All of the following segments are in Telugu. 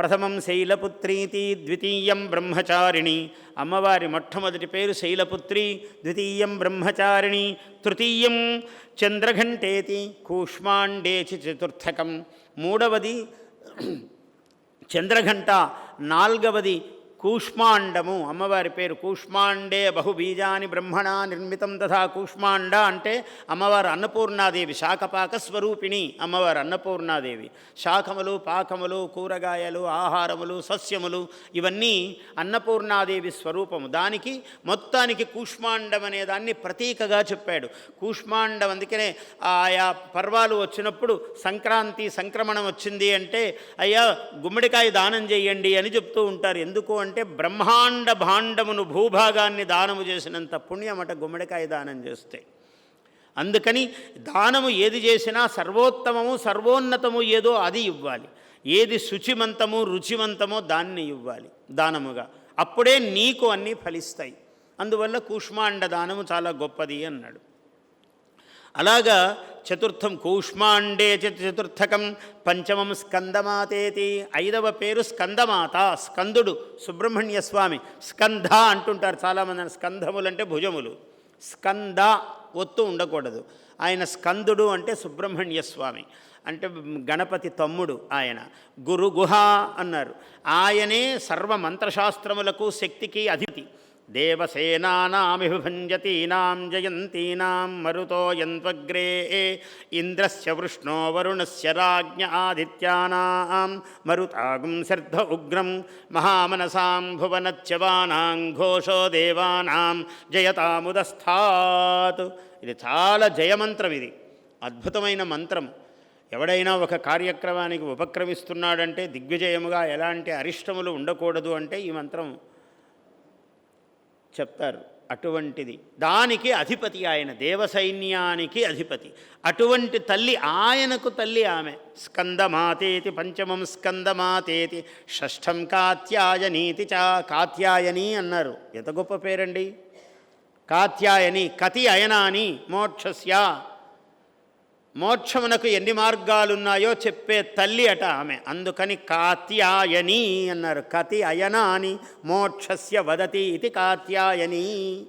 ప్రథమం శైలపుత్రీతి ద్వితీయం బ్రహ్మచారిణి అమ్మవారి మొట్టమొదటి పేరు శైలపుత్రి ద్వితీయం బ్రహ్మచారిణి తృతీయం చంద్రఘంటేతి కూష్మాండేచి చతుర్థకం మూడవది చంద్రఘంట నాల్గవది కూష్మాండము. అమ్మవారి పేరు కూష్మాండే బహుబీజాని బ్రహ్మణ నిర్మితం తథా కూష్మాండ అంటే అమ్మవారు అన్నపూర్ణాదేవి శాఖపాక స్వరూపిణి అమ్మవారు అన్నపూర్ణాదేవి. శాఖములు పాకములు కూరగాయలు ఆహారములు సస్యములు ఇవన్నీ అన్నపూర్ణాదేవి స్వరూపము. దానికి మొత్తానికి కూష్మాండం అనే దాన్ని ప్రతీకగా చెప్పాడు. కూష్మాండం అందుకనే ఆయా పర్వాలు వచ్చినప్పుడు సంక్రాంతి సంక్రమణం వచ్చింది అంటే అయ్యా గుమ్మడికాయ దానం చేయండి అని చెప్తూ ఉంటారు. ఎందుకు అంటే బ్రహ్మాండ భాండమును భూభాగాన్ని దానము చేసినంత పుణ్యమట గుమ్మడికాయ దానం చేస్తే. అందుకని దానము ఏది చేసినా సర్వోత్తమము సర్వోన్నతము ఏదో అది ఇవ్వాలి. ఏది శుచిమంతము రుచిమంతమో దాన్ని ఇవ్వాలి దానముగా. అప్పుడే నీకు అన్నీ ఫలిస్తాయి. అందువల్ల కూష్మాండ దానము చాలా గొప్పది అన్నాడు. అలాగా చతుర్థం కూష్మాండే చతుర్థకం పంచమం స్కందమాతేతి. ఐదవ పేరు స్కందమాత స్కందుడు సుబ్రహ్మణ్య స్వామి. స్కంధ అంటుంటారు చాలామంది స్కంధములు అంటే భుజములు. స్కంద ఒత్తు ఉండకూడదు. ఆయన స్కందుడు అంటే సుబ్రహ్మణ్య స్వామి. అంటే గణపతి తమ్ముడు ఆయన. గురు గుహ అన్నారు. ఆయనే సర్వ మంత్రశాస్త్రములకు శక్తికి అధిపతి. దేవసేనానామిభంజతీనాం జయంతీనాం మరుతో యంత్వగ్రే ఇంద్రస్య వృష్ణో వరుణస్య రాజ్ఞ ఆదిత్యానా మరుతాగుం శర్ధ ఉగ్రం మహామనసాం భువనత్యవానాం ఘోషో దేవానాం జయతాముదస్థాత్. ఇది చాలా జయమంత్రం ఇది. అద్భుతమైన మంత్రం. ఎవడైనా ఒక కార్యక్రమానికి ఉపక్రమిస్తున్నాడంటే దిగ్విజయముగా ఎలాంటి అరిష్టములు ఉండకూడదు అంటే ఈ మంత్రం చెప్తారు అటువంటిది. దానికి అధిపతి ఆయన దేవసైన్యానికి అధిపతి. అటువంటి తల్లి ఆయనకు తల్లి ఆమె. స్కందమాతేతి పంచమం స్కందమాతేతి షష్ఠం కాత్యాయనీతి చా కాత్యాయని అన్నారు. ఎంత గొప్ప పేరండి? కాత్యాయని కతి అయనాని మోక్షస్య. మోక్షమునకు ఎన్ని మార్గాలున్నాయో చెప్పే తల్లి అట ఆమె. అందుకని కాత్యాయని అన్నారు. కతి అయనాని మోక్షస్య వదతి ఇది కాత్యాయని.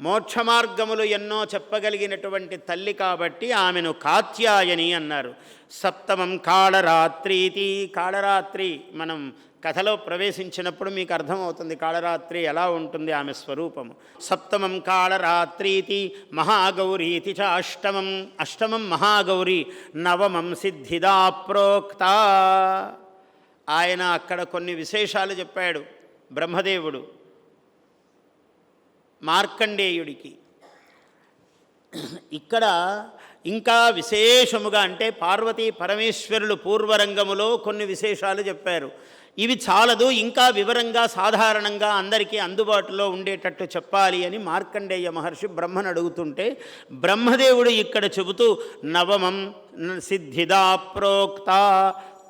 మోక్ష మార్గములు ఎన్నో చెప్పగలిగినటువంటి తల్లి కాబట్టి ఆమెను కాత్యాయని అన్నారు. సప్తమం కాళరాత్రీతి. కాళరాత్రి మనం కథలో ప్రవేశించినప్పుడు మీకు అర్థమవుతుంది కాళరాత్రి ఎలా ఉంటుంది ఆమె స్వరూపము. సప్తమం కాళరాత్రీతి మహాగౌరీతి చ అష్టమం. అష్టమం మహాగౌరి నవమం సిద్ధిదా ప్రోక్త ఆయన అక్కడ కొన్ని విశేషాలు చెప్పాడు బ్రహ్మదేవుడు. మార్కండేయుడికి. ఇక్కడ ఇంకా విశేషముగా అంటే పార్వతీ పరమేశ్వరులు పూర్వరంగములో కొన్ని విశేషాలు చెప్పారు. ఇవి చాలదు ఇంకా వివరంగా సాధారణంగా అందరికీ అందుబాటులో ఉండేటట్టు చెప్పాలి అని మార్కండేయ మహర్షి బ్రహ్మను అడుగుతుంటే బ్రహ్మదేవుడు ఇక్కడ చెబుతూ నవమం సిద్ధిదా ప్రోక్త.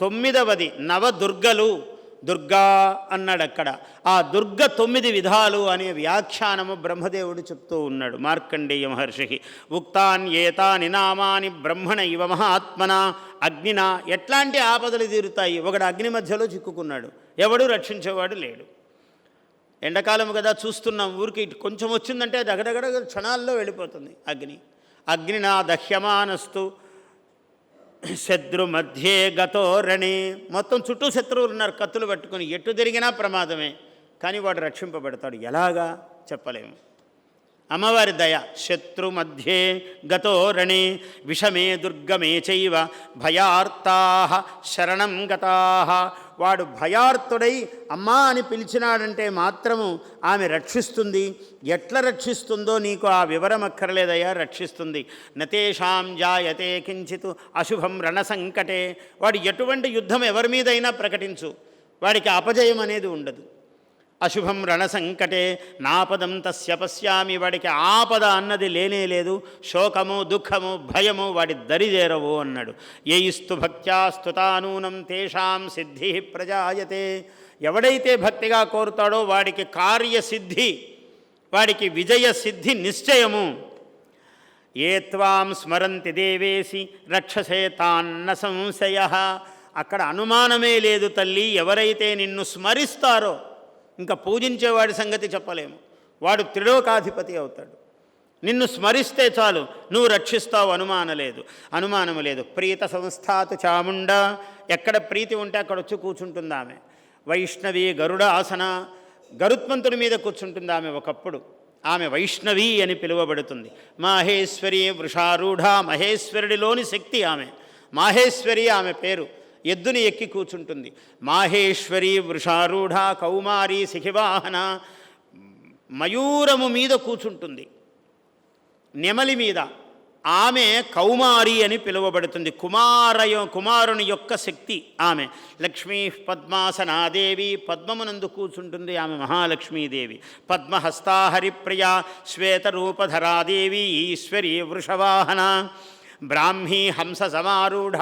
తొమ్మిదవది నవదుర్గలు. దుర్గా అన్నాడు అక్కడ. ఆ దుర్గ తొమ్మిది విధాలు అనే వ్యాఖ్యానము బ్రహ్మదేవుడు చెప్తూ ఉన్నాడు. మార్కండేయ మహర్షికి ఉక్తాన్ ఏతాని నామాని బ్రహ్మణ ఇవ మహాత్మన అగ్నిన ఎట్లాంటి ఆపదలు తీరుతాయి? ఒకడు అగ్ని మధ్యలో చిక్కుకున్నాడు. ఎవడు రక్షించేవాడు లేడు. ఎండాకాలం కదా చూస్తున్నాం ఊరికి కొంచెం వచ్చిందంటే దగడగడ క్షణాల్లో వెళ్ళిపోతుంది అగ్ని. అగ్నినా దహ్యమానస్తు శత్రు మధ్యే గతో రణి. మొత్తం చుట్టూ శత్రువులు ఉన్నారు. కత్తులు పట్టుకుని ఎటు తిరిగినా ప్రమాదమే. కానీ వాడు రక్షింపబడతాడు. ఎలాగా? చెప్పలేము. అమ్మవారి దయ. శత్రు మధ్యే గతో రణే. విషమే దుర్గమే చైవ. భయార్తా శరణం గతా. వాడు భయార్తుడై అమ్మా అని పిలిచినాడంటే మాత్రము ఆమె రక్షిస్తుంది. ఎట్లా రక్షిస్తుందో నీకు ఆ వివరం అక్కర్లేదయ్యా రక్షిస్తుంది. నతేషాం జాయతే కించిత్ అశుభం రణసంకటే. వాడు ఎటువంటి యుద్ధం ఎవరి మీదైనా ప్రకటించు. వాడికి అపజయం అనేది ఉండదు. అశుభం రణసంకటే నాపదం తస్య పశ్యామి వాడికి ఆపద అన్నది లేనే లేదు. శోకము దుఃఖము భయము వాడి దరిదేరవు అన్నాడు. ఏయిస్తు భక్త్యా స్తుతానూనం తేషాం సిద్ధి ప్రజాయతే. ఎవడైతే భక్తిగా కోరుతాడో వాడికి కార్యసిద్ధి వాడికి విజయ సిద్ధి నిశ్చయము. ఏ త్వాం స్మరంతి దేవేసి రక్షసే తాన్న సంశయ. అక్కడ అనుమానమే లేదు తల్లి ఎవరైతే నిన్ను స్మరిస్తారో ఇంకా పూజించేవాడి సంగతి చెప్పలేము. వాడు త్రిలోకాధిపతి అవుతాడు. నిన్ను స్మరిస్తే చాలు నువ్వు రక్షిస్తావు అనుమానం లేదు. అనుమానం లేదు. ప్రీత సంస్థాతు చాముండ. ఎక్కడ ప్రీతి ఉంటే అక్కడ వచ్చి కూర్చుంటుంది ఆమె. వైష్ణవి గరుడ ఆసన గరుత్మంతుడి మీద కూర్చుంటుంది ఆమె ఒకప్పుడు. ఆమె వైష్ణవి అని పిలువబడుతుంది. మాహేశ్వరి వృషారూఢ మహేశ్వరుడిలోని శక్తి ఆమె. మాహేశ్వరి ఆమె పేరు. ఎద్దుని ఎక్కి కూర్చుంటుంది. మాహేశ్వరి వృషారూఢ కౌమారి శిఖివాహన మయూరము మీద కూర్చుంటుంది. నెమలి మీద ఆమె కౌమారి అని పిలువబడుతుంది. కుమారయ కుమారుని యొక్క శక్తి ఆమె. లక్ష్మీ పద్మాసనాదేవి పద్మమునందు కూర్చుంటుంది ఆమె మహాలక్ష్మీదేవి. పద్మహస్తాహరిప్రియ శ్వేతరూపధరాదేవి ఈశ్వరి వృషవాహన. బ్రాహ్మీ హంస సమారూఢ.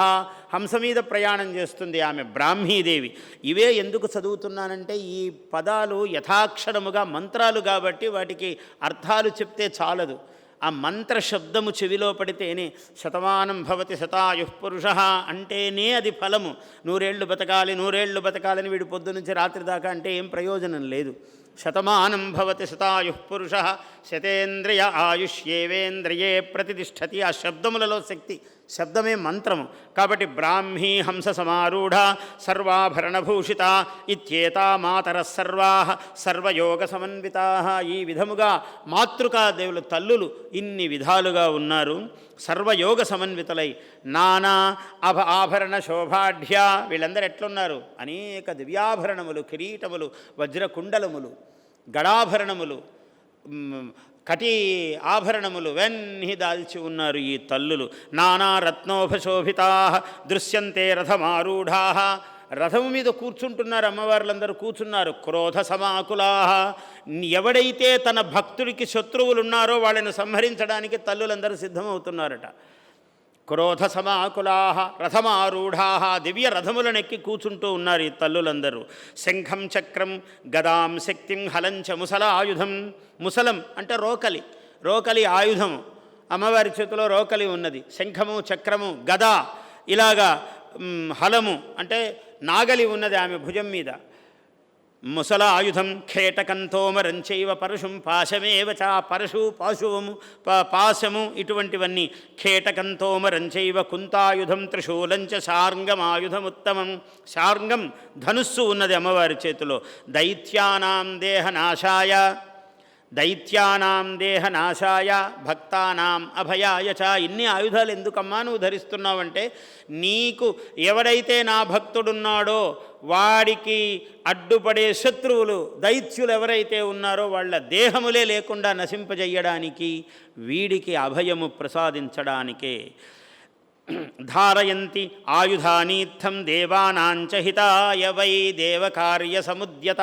హంస మీద ప్రయాణం చేస్తుంది ఆమె బ్రాహ్మీదేవి. ఇవే ఎందుకు చదువుతున్నానంటే ఈ పదాలు యథాక్షరముగా మంత్రాలు కాబట్టి వాటికి అర్థాలు చెప్తే చాలదు. ఆ మంత్ర శబ్దము చెవిలో పడితేనే శతమానం భవతి శతాయు పురుష అంటేనే అది ఫలము. నూరేళ్ళు బతకాలి నూరేళ్ళు బతకాలని వీడు పొద్దు నుంచి రాత్రి దాకా అంటే ఏం ప్రయోజనం లేదు. శతమానం భవతి శతాయు పురుష శతేంద్రియ ఆయుష్యేవేంద్రియే ప్రతిష్టతి ఆ శబ్దములలో శక్తి. శబ్దమే మంత్రము. కాబట్టి బ్రాహ్మీ హంస సమారూఢ సర్వాభరణభూషిత ఇత్యేతా మాతర సర్వా సర్వయోగ సమన్వితా. ఈ విధముగా మాతృకా దేవుల తల్లులు ఇన్ని విధాలుగా ఉన్నారు. సర్వయోగ సమన్వితులై నానా అభ ఆభరణ శోభాఢ్య వీళ్ళందరూ ఎట్లున్నారు? అనేక దివ్యాభరణములు కిరీటములు వజ్రకుండలములు గడాభరణములు కటీ ఆభరణములు వెన్ని దాల్చి ఉన్నారు ఈ తల్లులు. నానా రత్నోపశోభితా దృశ్యంతే రథమారూఢా. రథము మీద కూర్చుంటున్నారు అమ్మవార్లందరూ కూర్చున్నారు. క్రోధ సమాకులా. ఎవడైతే తన భక్తుడికి శత్రువులు ఉన్నారో వాళ్ళని సంహరించడానికి తల్లులందరూ సిద్ధమవుతున్నారట. క్రోధ సమాకులా రథమారూఢా దివ్య రథములనెక్కి కూర్చుంటూ ఉన్నారు ఈ తల్లులందరూ. శంఖం చక్రం గదాం శక్తిం హలంచ ముసల ఆయుధం ముసలం అంటే రోకలి. రోకలి ఆయుధము. అమ్మవారి చేతిలో రోకలి ఉన్నది. శంఖము చక్రము గద ఇలాగా హలము అంటే నాగలి ఉన్నది ఆమె భుజం మీద. ముసలాయుధం ఖేటకంతోమరంచైవ పరశుం పాశమేవ చ పరశు పాశువము ప- పాశము ఇటువంటివన్నీ. ఖేటకంతోమరంచైవ కుంతాయుధం త్రిశూలంచ శార్ంగమాయుధముత్తమం. శార్ంగం ధనుస్సు ఉన్నది అమ్మవారి చేతిలో. దైత్యానాం దేహనాశాయ. దైత్యానాం దేహనాశాయ భక్తానాం అభయాయ చ. ఇన్ని ఆయుధాలు ఎందుకమ్మా నువ్వు ధరిస్తున్నావంటే నీకు ఎవడైతే నా భక్తుడున్నాడో వాడికి అడ్డుపడే శత్రువులు దైత్యులు ఎవరైతే ఉన్నారో వాళ్ళ దేహములే లేకుండా నశింపజేయడానికి వీడికి అభయము ప్రసాదించడానికే. ధారయంతి ఆయుధానీర్థం దేవానాంచ హితాయ వై దేవకార్య సముద్యత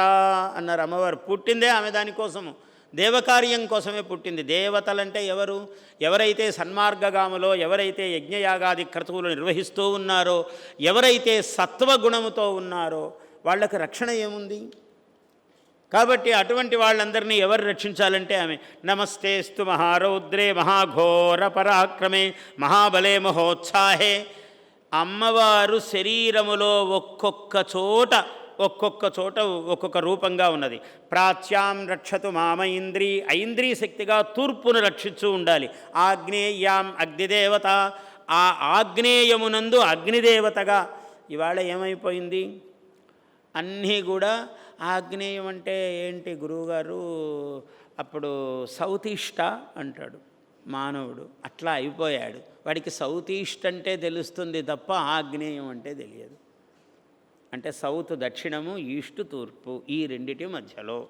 అన్నారు అమ్మవారు. పుట్టిందే ఆమె దానికోసము. దేవకార్యం కోసమే పుట్టింది. దేవతలంటే ఎవరు? ఎవరైతే సన్మార్గగాములో ఎవరైతే యజ్ఞయాగాది క్రతువులు నిర్వహిస్తూ ఉన్నారో ఎవరైతే సత్వగుణముతో ఉన్నారో వాళ్ళకు రక్షణ ఏముంది? కాబట్టి అటువంటి వాళ్ళందరినీ ఎవరు రక్షించాలంటే ఆమె నమస్తేస్తు మహారౌద్రే మహాఘోర పరాక్రమే మహాబలే మహోత్సాహే. అమ్మవారు శరీరములో ఒక్కొక్క చోట ఒక్కొక్క చోట ఒక్కొక్క రూపంగా ఉన్నది. ప్రాచ్యాం రక్షతు మామ ఇంద్రి ఐంద్రీ శక్తిగా తూర్పును రక్షించు ఉండాలి. ఆగ్నేయాం అగ్నిదేవత ఆ ఆగ్నేయమునందు అగ్నిదేవతగా. ఇవాళ ఏమైపోయింది? అన్నీ కూడా ఆగ్నేయం అంటే ఏంటి గురువుగారు? అప్పుడు సౌత్ ఈస్టా అంటాడు మానవుడు. అట్లా అయిపోయాడు. వాడికి సౌత్ ఈస్ట్ అంటే తెలుస్తుంది తప్ప ఆగ్నేయం అంటే తెలియదు. అంటే సౌత్ దక్షిణము ఈస్ట్ తూర్పు ఈ రెండిటి మధ్యలో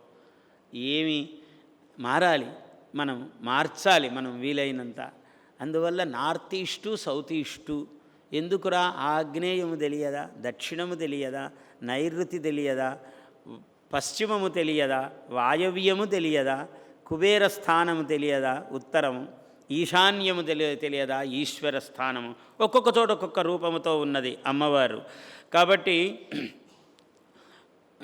ఏమి మారాలి? మనం మార్చాలి మనం వీలైనంత. అందువల్ల నార్త్ ఈస్టు సౌత్ ఈస్టు ఎందుకురా? ఆగ్నేయము తెలియదా? దక్షిణము తెలియదా? నైరుతి తెలియదా? పశ్చిమము తెలియదా? వాయవ్యము తెలియదా? కుబేర స్థానము తెలియదా? ఉత్తరము. ఈశాన్యము తెలియ తెలియదా? ఈశ్వర స్థానము. ఒక్కొక్క చోట ఒక్కొక్క రూపముతో ఉన్నది అమ్మవారు. కాబట్టి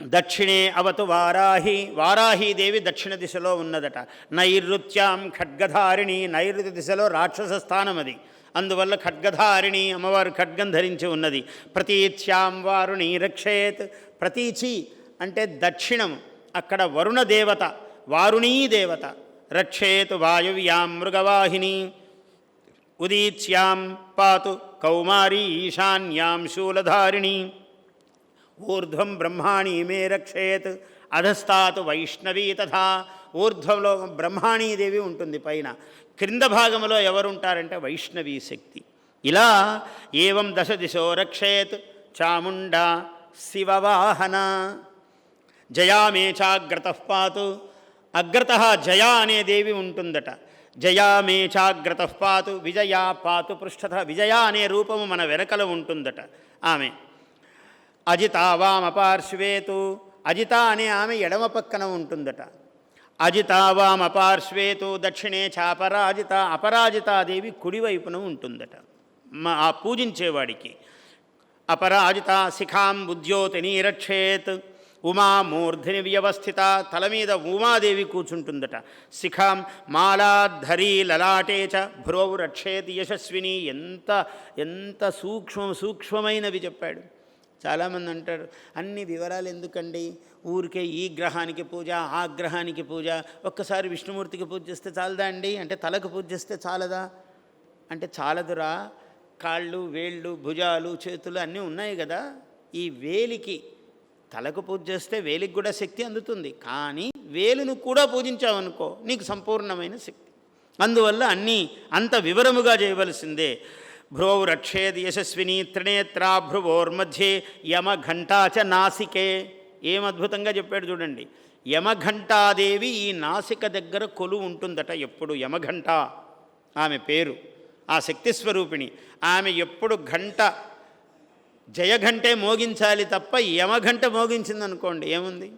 దక్షిణే అవతు వారాహి వారాహీదేవి దక్షిణ దిశలో ఉన్నదట. నైరుత్యాం ఖడ్గధారిణి నైరుతి దిశలో రాక్షస స్థానం అది. అందువల్ల ఖడ్గధారిణి అమ్మవారు ఖడ్గం ధరించి ఉన్నది. ప్రతీచ్యాం వారుణి రక్షేత్ ప్రతీచి అంటే దక్షిణం అక్కడ వరుణ దేవత వారుణీ దేవత. రక్షేత్ వాయువ్యాం మృగవాహిని. ఉదీచ్యాం పాతు కౌమారీ ఈశాన్యాం శూలధారిణి. ఊర్ధ్వం బ్రహ్మాణి మే రక్షేత్ అధస్తాత్ వైష్ణవి తథా. ఊర్ధ్వంలో బ్రహ్మాణీదేవి ఉంటుంది పైన. క్రింద భాగంలో ఎవరుంటారంటే వైష్ణవీ శక్తి. ఇలా ఏవం దశ దిశో రక్షేత్ చాముండా శివవాహన. జయామే చాగ్రత పాతు అగ్రత జయా అనే దేవి ఉంటుందట. జయా చాగ్రత పాతు విజయా పాతు పృష్ఠత విజయ అనే రూపము మన వెనకల ఉంటుందట ఆమె. అజితావామ పార్శ్వేతు అజిత అనే ఆమె ఎడమ పక్కన ఉంటుందట. అజితావామ పార్శ్వేతు దక్షిణే చాపరాజిత అపరాజితాదేవి కుడివైపున ఉంటుందట. మా ఆ పూజించేవాడికి. అపరాజిత శిఖాం బుద్ధ్యోతిని రక్షేత్. ఉమామూర్ధిని వ్యవస్థిత తల మీద ఉమాదేవి కూర్చుంటుందట. శిఖాం మాలాధరీ లలాటే చ భ్రోవు రక్షేతి యశస్విని. ఎంత ఎంత సూక్ష్మ సూక్ష్మమైనవి చెప్పాడు. చాలామంది అంటారు అన్ని వివరాలు ఎందుకండి? ఊరికే ఈ గ్రహానికి పూజ ఆ గ్రహానికి పూజ. ఒక్కసారి విష్ణుమూర్తికి పూజ చేస్తే చాలదా అండి? అంటే తలకు పూజ చేస్తే చాలదా? అంటే చాలదురా. కాళ్ళు వేళ్ళు భుజాలు చేతులు అన్నీ ఉన్నాయి కదా. ఈ వేలికి తలకు పూజ చేస్తే వేలికి కూడా శక్తి అందుతుంది. కానీ వేలును కూడా పూజించావనుకో నీకు సంపూర్ణమైన శక్తి. అందువల్ల అన్నీ అంత వివరముగా చేయవలసిందే. భ్రువౌ రక్షేద్ యశస్విని త్రినేత్రా భ్రువోర్మధ్యే యమఘంటా చ నాసికే. ఏం అద్భుతంగా చెప్పాడు చూడండి. యమఘంటాదేవి ఈ నాసిక దగ్గర కొలు ఉంటుందట ఎప్పుడు? యమఘంట. ఆమె పేరు. ఆ శక్తి స్వరూపిణి ఆమె ఎప్పుడు ఘంట జయఘంటే మోగించాలి తప్ప యమఘంట మోగించిందనుకోండి ఏముంది?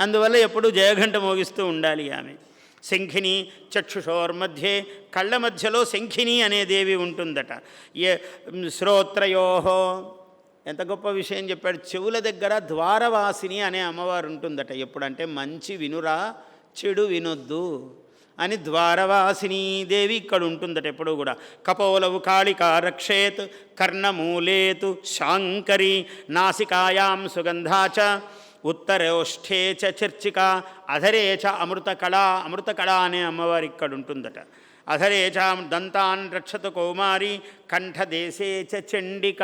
అందువల్ల ఎప్పుడు జయఘంట మోగిస్తూ ఉండాలి ఆమె. శంఖిని చక్షుషోర్మధ్యే కళ్ళ మధ్యలో శంఖిని అనే దేవి ఉంటుందట. ఏ శ్రోత్రయోహో ఎంత గొప్ప విషయం చెప్పాడు. చెవుల దగ్గర ద్వారవాసిని అనే అమ్మవారు ఉంటుందట. ఎప్పుడంటే మంచి వినురా చెడు వినొద్దు. అని ద్వారవాసిని దేవి ఇక్కడ ఉంటుందట ఎప్పుడూ కూడా. కపోలవు కాళిక రక్షేత్ కర్ణమూలేతు శాంకరి నాసికాయాం సుగంధాచ ఉత్తరోష్ఠే చ చర్చిక అధరే చ అమృతకళ అమృతకళ అనే అమ్మవారి ఇక్కడ ఉంటుందట. అధరే చ దంతాన్ రక్షత కౌమారి కంఠదేశే చ చండిక.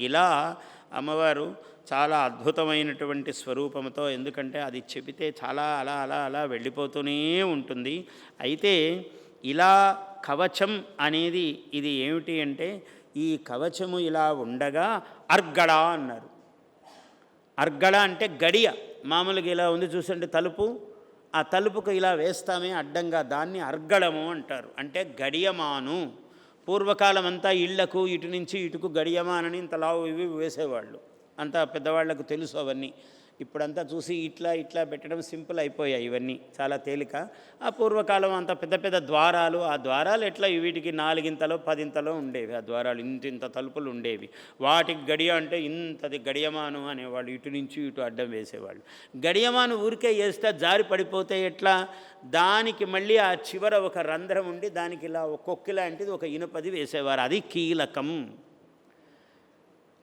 ఇలా అమ్మవారు చాలా అద్భుతమైనటువంటి స్వరూపంతో ఎందుకంటే అది చెబితే చాలా అలా అలా అలా వెళ్ళిపోతూనే ఉంటుంది. అయితే ఇలా కవచం అనేది ఇది ఏమిటి అంటే ఈ కవచము ఇలా ఉండగా అర్గళ అన్నారు. అర్గళ అంటే గడియ. మామూలుగా ఇలా ఉంది చూసండి తలుపు. ఆ తలుపుకు ఇలా వేస్తామే అడ్డంగా దాన్ని అర్గళము అంటారు. అంటే గడియమాను. పూర్వకాలం అంతా ఇళ్ళకు ఇటు నుంచి ఇటుకు గడియమానని ఇంత లావు ఇవి వేసేవాళ్ళు. అంతా పెద్దవాళ్ళకు తెలుసు అవన్నీ. ఇప్పుడంతా చూసి ఇట్లా ఇట్లా పెట్టడం సింపుల్ అయిపోయాయి ఇవన్నీ. చాలా తేలిక. ఆ పూర్వకాలం అంత పెద్ద పెద్ద ద్వారాలు ఆ ద్వారాలు ఎట్లా వీటికి నాలుగింతలో పదింతలో ఉండేవి. ఆ ద్వారాలు ఇంత ఇంత తలుపులు ఉండేవి. వాటికి గడియ అంటే ఇంతది గడియమాను అనేవాళ్ళు. ఇటు నుంచి ఇటు అడ్డం వేసేవాళ్ళు. గడియమాను ఊరికే వేస్తే జారి పడిపోతే ఎట్లా? దానికి మళ్ళీ ఆ చివర ఒక రంధ్రం ఉండి దానికి ఇలా ఒక లాంటిది ఒక ఇనుపది వేసేవారు. అది కీలకం.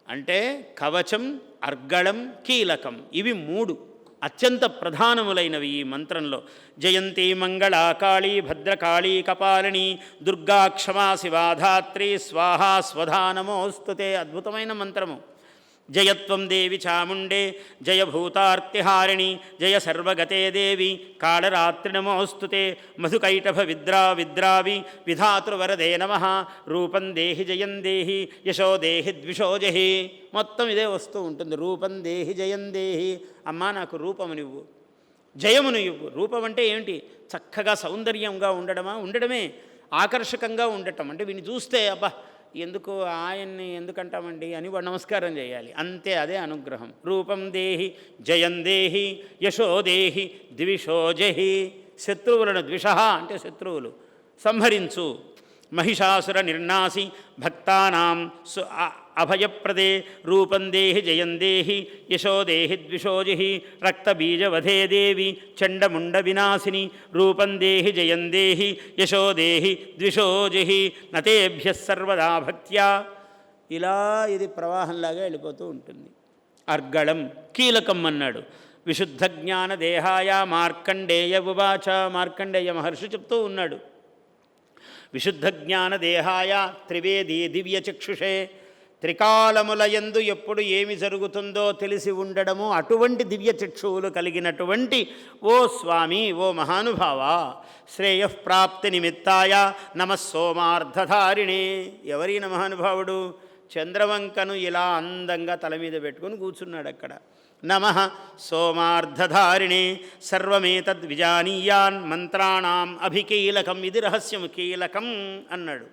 అంటే కవచం అర్గళం కీలకం ఇవి మూడు అత్యంత ప్రధానములైనవి ఈ మంత్రంలో. జయంతి మంగళ కాళీ భద్రకాళీ కపాలిని దుర్గా క్షమా శివాధాత్రి స్వాహా స్వధానమోస్తుతే అద్భుతమైన మంత్రము. జయత్వం దేవి చాముండే జయభూతార్తిహారిణి జయ సర్వగతే దేవి కాళరాత్రి నమోస్తుతే మధుకైటభ విద్రా విద్రావి విధాతృవరదే నమ రూపం దేహి జయం దేహి యశో దేహి ద్విషో జహి. మొత్తం ఇదే వస్తూ ఉంటుంది రూపం దేహి జయం దేహి. అమ్మా నాకు రూపమునివ్వు జయమును ఇవ్వు. రూపం అంటే ఏమిటి? చక్కగా సౌందర్యంగా ఉండడమా? ఉండడమే. ఆకర్షకంగా ఉండటం. అంటే వీని చూస్తే అబ్బా ఎందుకు ఆయన్ని ఎందుకంటామండి అని నమస్కారం చేయాలి. అంతే అదే అనుగ్రహం. రూపం దేహి జయం దేహి యశో దేహి ద్విషో జహి శత్రువులను ద్విష అంటే శత్రువులు. సంహరించు. మహిషాసుర నిర్నాసి భక్తానాం సు అభయప్రదే రూపం దేహి జయం దేహి యశో దేహి ద్విషోజి రక్తబీజవధే దేవి చండముండ వినాశిని రూపం దేహి జయం దేహి యశో దేహి ద్విషోజి నతేభ్య సర్వదా భక్త్యా. ఇలా ఇది ప్రవాహంలాగా వెళ్ళిపోతూ ఉంటుంది. అర్గళం కీలకం అన్నాడు. విశుద్ధ జ్ఞాన దేహాయ మార్కండేయ ఉవాచ మార్కండేయ మహర్షి చెప్తూ ఉన్నాడు. విశుద్ధ జ్ఞాన దేహాయ త్రివేది దివ్య చక్షుషే త్రికాలములయందు ఎప్పుడు ఏమి జరుగుతుందో తెలిసి ఉండడము అటువంటి దివ్య చక్షువులు కలిగినటువంటి ఓ స్వామి ఓ మహానుభావ. శ్రేయఃప్రాప్తి నిమిత్తాయ నమస్సోమార్థధారిణే ఎవరి మహానుభావుడు చంద్రవంకను ఇలా అందంగా తల మీద పెట్టుకుని కూర్చున్నాడు అక్కడ నమ సోమార్ధధారిణే. సర్వమేతద్విజానీయాన్ మంత్రాణం అభికీలకం ఇది రహస్యం కీలకం అన్నాడు.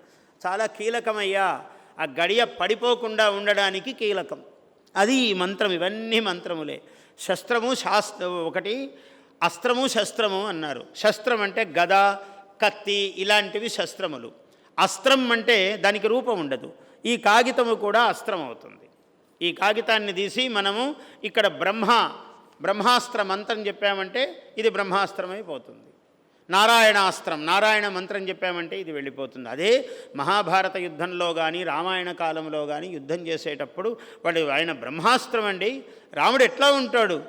చాలా కీలకమయ్యా. ఆ గడియ పడిపోకుండా ఉండడానికి కీలకం. అది ఈ మంత్రం ఇవన్నీ మంత్రములే. శస్త్రము శాస్త్ర ఒకటి అస్త్రము శస్త్రము అన్నారు. శస్త్రం అంటే గద కత్తి ఇలాంటివి శస్త్రములు. అస్త్రం అంటే దానికి రూపం ఉండదు. ఈ కాగితము కూడా అస్త్రం అవుతుంది. ఈ కాగితాన్ని తీసి మనము ఇక్కడ బ్రహ్మ బ్రహ్మాస్త్ర మంత్రం చెప్పామంటే ఇది బ్రహ్మాస్త్రమైపోతుంది. నారాయణాస్త్రం నారాయణ మంత్రం చెప్పామంటే ఇది వెళ్ళిపోతుంది. అదే మహాభారత యుద్ధంలో కానీ రామాయణ కాలంలో కానీ యుద్ధం చేసేటప్పుడు వాడు ఆయన బ్రహ్మాస్త్రం అండి. రాముడు ఎట్లా ఉంటాడు?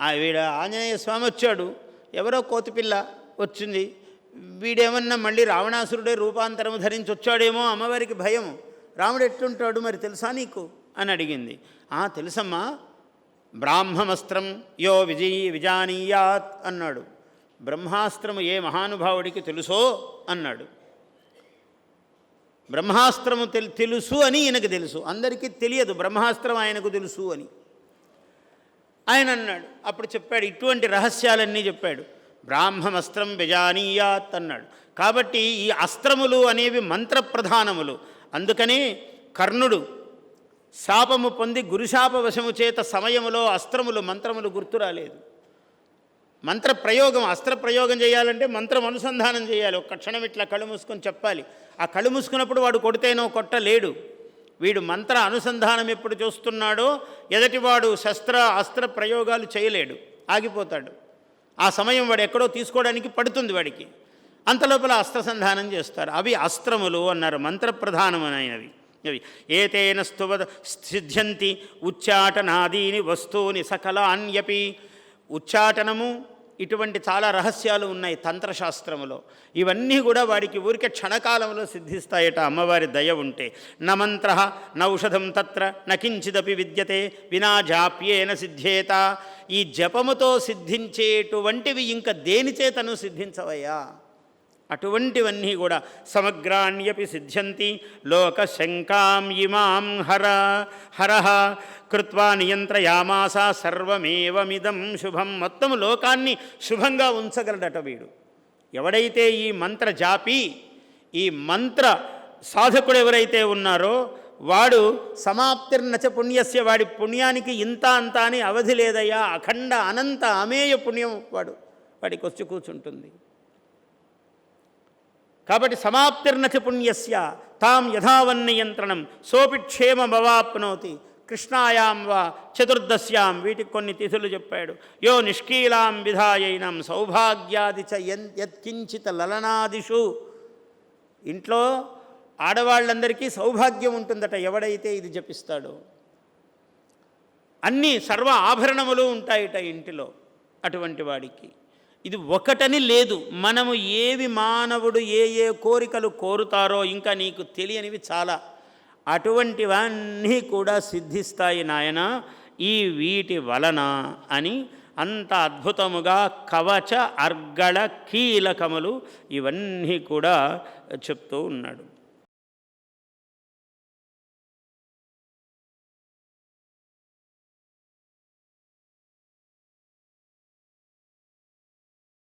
ఆ వీడ ఆంజనేయ స్వామి వచ్చాడు. ఎవరో కోతిపిల్ల వచ్చింది. వీడేమన్నా మళ్ళీ రావణాసురుడే రూపాంతరం ధరించి వచ్చాడేమో అమ్మవారికి భయం రాముడు ఎట్లుంటాడు మరి తెలుసా నీకు? అని అడిగింది. "ఆ, తెలుసమ్మా బ్రాహ్మమస్త్రం యో విజయీ విజానీయాత్ అన్నాడు. బ్రహ్మాస్త్రము ఏ మహానుభావుడికి తెలుసో అన్నాడు. బ్రహ్మాస్త్రము తెలు తెలుసు అని ఈయనకు తెలుసు. అందరికీ తెలియదు బ్రహ్మాస్త్రం ఆయనకు తెలుసు అని. ఆయన అన్నాడు. అప్పుడు చెప్పాడు ఇటువంటి రహస్యాలన్నీ చెప్పాడు. బ్రాహ్మమస్త్రం విజానీయాత్ అన్నాడు. కాబట్టి ఈ అస్త్రములు అనేవి మంత్రప్రధానములు. అందుకనే కర్ణుడు శాపము పొంది గురుశాప వశము చేత సమయములో అస్త్రములు మంత్రములు గుర్తు రాలేదు. మంత్ర ప్రయోగం అస్త్ర ప్రయోగం చేయాలంటే మంత్రం అనుసంధానం చేయాలి. ఒక్క క్షణం ఇట్లా కళ్ళు మూసుకొని చెప్పాలి. ఆ కళ్ళు మూసుకున్నప్పుడు వాడు కొడితేనో కొట్టలేడు. వీడు మంత్ర అనుసంధానం ఎప్పుడు చూస్తున్నాడో ఎదటివాడు శస్త్ర అస్త్ర ప్రయోగాలు చేయలేడు. ఆగిపోతాడు. ఆ సమయం వాడు ఎక్కడో తీసుకోవడానికి పడుతుంది వాడికి. అంతలోపల అస్త్రసంధానం చేస్తారు. అవి అస్త్రములు అన్నారు. మంత్రప్రధానమైనవి. అవి ఏతేన స్తువ సిద్ధ్యంతి ఉచ్చాటనాదీని వస్తువుని సకలాన్యపి. ఉచ్చాటనము ఇటువంటి చాలా రహస్యాలు ఉన్నాయి తంత్రశాస్త్రములో. ఇవన్నీ కూడా వాడికి ఊరికే క్షణకాలంలో సిద్ధిస్తాయట అమ్మవారి దయ ఉంటే. న మంత్ర నౌషధం తత్ర నకించిదపి విద్యతే వినా జాప్యేన సిద్ధ్యేత. ఈ జపముతో సిద్ధించేటువంటివి ఇంకా దేనిచేతను సిద్ధించవయ్యా? అటువంటివన్నీ కూడా సమగ్రాణ్యపి సిద్ధ్యంతి. లోకశంకాం ఇమాం హర హర కృత్వా నియంత్రయామాస సర్వమేవమిదం శుభం. మొత్తం లోకాన్ని శుభంగా ఉంచగలడట వీడు. ఎవడైతే ఈ మంత్ర జాపి ఈ మంత్ర సాధకుడు ఎవరైతే ఉన్నారో వాడు సమాప్తిర్నచ పుణ్యస్య వాడి పుణ్యానికి ఇంత అంత అని అవధి లేదయ్యా. అఖండ అనంత అమేయ పుణ్యం వాడు వాడికి వచ్చి కూర్చుంటుంది. కాబట్టి సమాప్తిర్నతి పుణ్యస్య తాం యథావన్నియంత్రణం సోపి క్షేమమవాప్నోతి కృష్ణాయాం వా చతుర్దశ్యాం వీటికి కొన్ని తిథులు చెప్పాడు. యో నిష్కీలాం విధాయైనం సౌభాగ్యాది చ యత్కించిత లలనాదిషు. ఇంట్లో ఆడవాళ్ళందరికీ సౌభాగ్యం ఉంటుందట ఎవడైతే ఇది జపిస్తాడో. అన్నీ సర్వ ఆభరణములు ఉంటాయిట ఇంటిలో అటువంటి వాడికి. ఇది ఒకటని లేదు. మనము ఏవి మానవుడు ఏ ఏ కోరికలు కోరుతారో ఇంకా నీకు తెలియనివి చాలా. అటువంటివన్నీ కూడా సిద్ధిస్తాయి నాయన. ఈ వీటి వలన అని అంత అద్భుతముగా కవచ అర్గళ కీలకములు ఇవన్నీ కూడా చెప్తూ ఉన్నాడు.